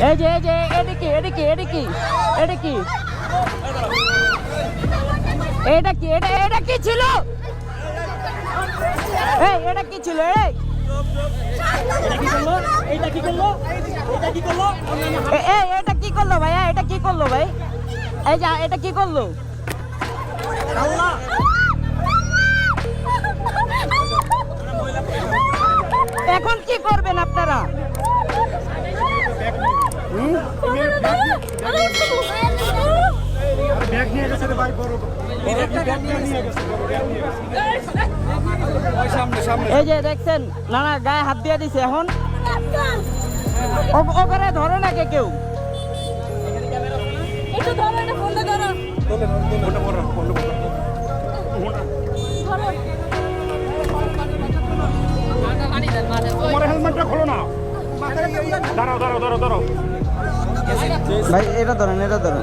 এই যে এই যে এটা কি এটা কি এটা কি এটা এটা কি এটা এটা ছিল? এই এটা কি ছিল এই? এইটা কি করল? এটা কি করল? এ- এই এটা কি করল ভাইয়া এটা কি করল ভাই? এই যে এটা কি করল? এখন কি করবেন আপনারা? এই যে দেখছেন না না গায়ে হাত দিয়ে দিছে এখন। ওখানে ধরে না কে কেউ? একটু ধরো এটা ফোনটা ধরো। দাঁড়াও দাঁড়াও দাঁড়াও দাঁড়াও। ভাই এটা ধরেন এটা ধরেন।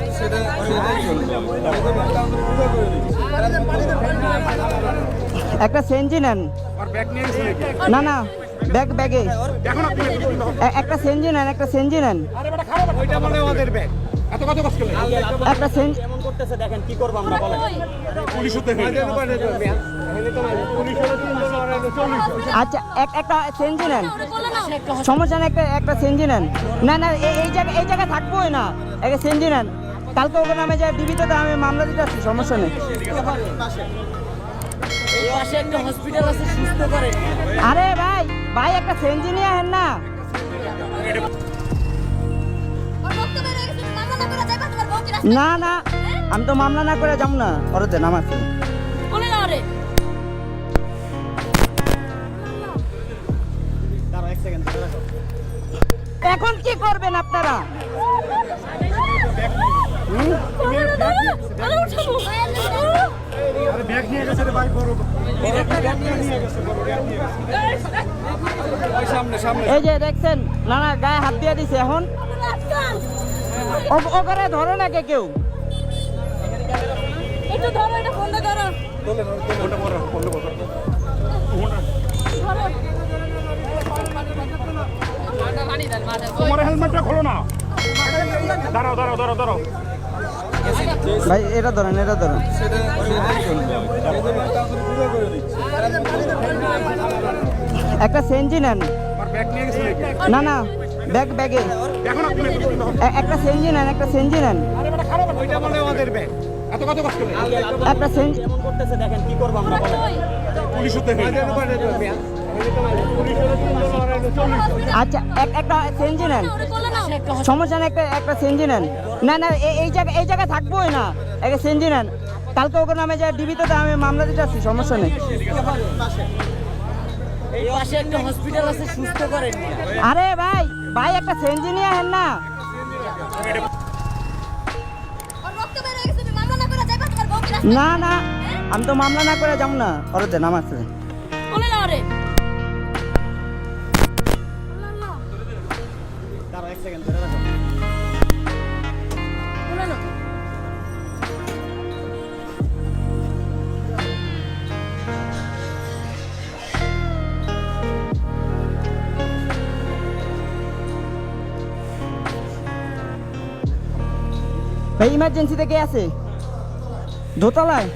একটা সেঞ্জি নেন? না না ব্যাগ ব্যাগে একটা সেঞ্জি নেন একটা সেঞ্জি নেন। আরে বেটা খারাপ ওইটা বলে আমাদের ব্যাগ এত কত কষ্ট করলে একটা সেঞ্জ করতেছে দেখেন কি করব আমরা বলেন। পুলিশ হতে আচ্ছা এক একটা সেঞ্জি নেন। ওটা না। সমস্যা নেই একটা একটা সেঞ্জি নেন। না না এই এই জায়গায় এই জায়গায় থাকবোই না। একটা সেঞ্জি নেন। কালকে ওখানে আমি যা ডিবিতে আমি মামলা দিতে আসছি সমস্যা নেই। একটা হসপিটাল আছে আরে ভাই ভাই একটা সেঞ্জি নিয়ে আহেন না না আমি তো মামলা না করে যাব না। ওরে দেন আমার। বলে না রে। দাঁড়াও এক সেকেন্ড ধরে রাখো এখন কি করবেন আপনারা? ধরো ধরো এই যে দেখছেন? না না গায়ে হাত দিয়ে দিছে এখন। ধরে না কে কেউ? একটু ধরো এটা ফোনটা ধরো বড় বড় বড় ধরো তোমার হেলমেটটা খোলো না। দাঁড়াও দাঁড়াও দাঁড়াও দাঁড়াও। ভাই এটা ধরেন এটা ধরেন। একটা সেঞ্জি নেন। আর ব্যাগ নিয়ে গেছে নাকি? না না ব্যাগ ব্যাগে একটা সেঞ্জি নেন একটা সেঞ্জি নেন। আরে বেটা খারাপ ওইটা বলে আমাদের ব্যাগ। এত কত কষ্ট করলে একটা সেঞ্জি এমন করতেছে দেখেন কি করব আমরা পুলিশ হতে আচ্ছা এক একটা সেঞ্জি নেন। সমস্যা নেই একটা একটা সেঞ্জি নেন। না না এই- জায়গায় এই জায়গায় থাকবোই না। একটা সেঞ্জি নেন। কালকে ওখানে আমি যা ডিবিতে আমি মামলা দিতে আসছি সমস্যা নেই। এই পাশে একটা হসপিটাল আছে সুস্থ করে আরে ভাই ভাই একটা সেঞ্জি নিয়ে আহেন না। না না আমি তো মামলা না করে যাব না। ওরে দেন আমার। বলে না ভাই ইমার্জেন্সিতে কে আছে? দোতলায়?